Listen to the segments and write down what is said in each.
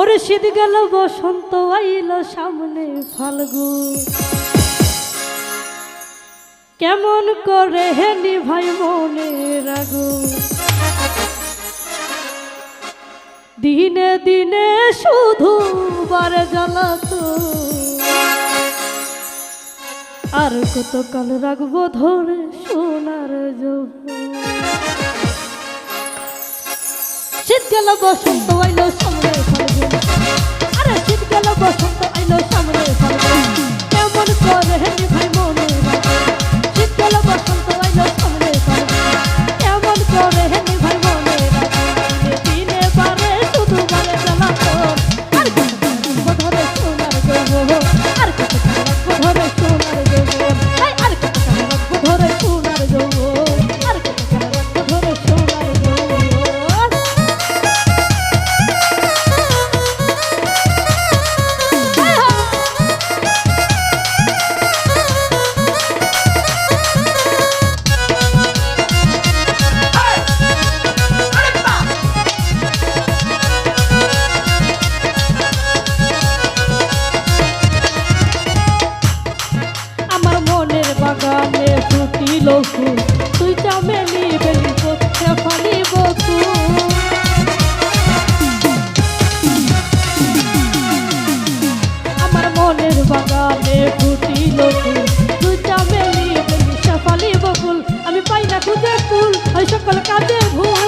ওরে শীত গেল বসন্ত, আইল সামনে ফাল্গু কেমন করে হেলি ভাই মনে রাগু দিনে দিনে শুধু বারে জ্বালাত। আর কতকাল রাখব ধরে সোনার যৌবন শীত গেল বসন্ত আইলো সামনে আরে শীত গেল বসন্ত আইলো সামনে কেমন করে বাগানে ফুটিল ফুল তুই চামেলি বেলি ফালিব ফুল আমি পাই না খুঁজে ফুল, ওই সকল কাজে ভুল।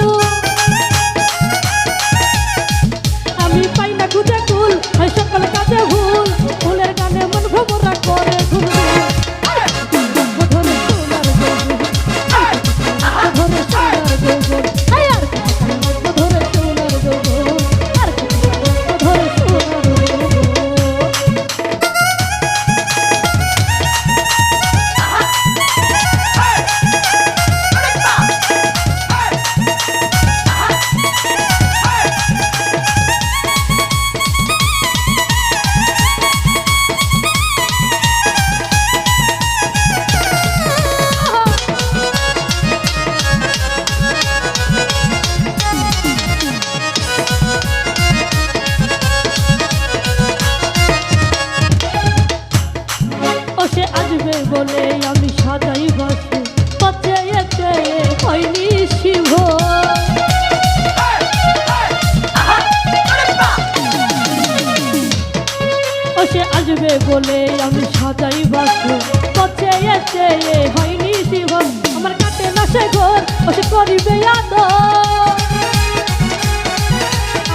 বলে আমি সাজাই বাসু। পচে এসে হয়নি জীবন। আমার কাটে না সে ঘর, ও সে করিবে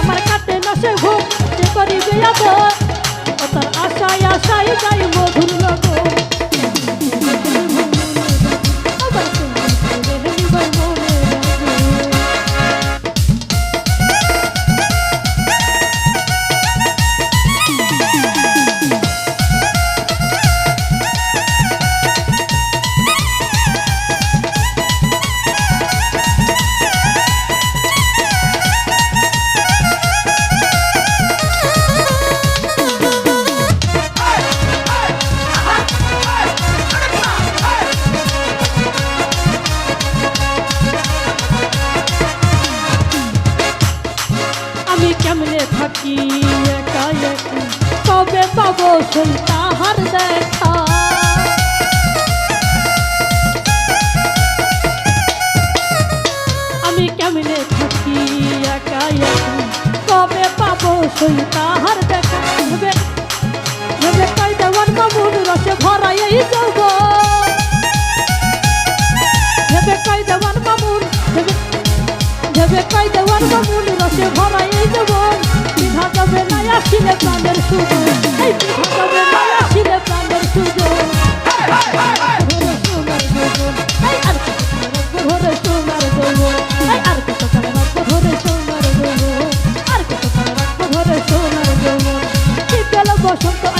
আমার কাটে না সে ঘর সে করিবে আদর। আশায় আশায় যাই মধুর লগন সেই তাহার দেখা আমি কেমনে থাকি একা একা কবে পাবো সেই তাহার দেখা? ভেবে ভেবে কাই দেওয়ার মামুন রসে ভরাই এই যাব ভেবে কাই দেওয়ার মামুন ভেবে ভেবে কাই বিধা যাবে না আসিলে প্রাণের বিধা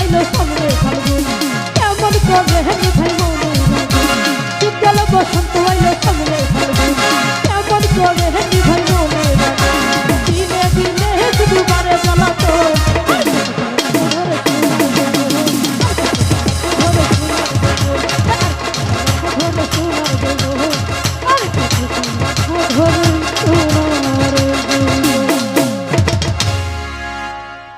পাইল সঙ্গে ফাল্গুন এমন করে হেঁটে থাকব শীতকাল বসন্ত পাইল সঙ্গে ফাল্গুন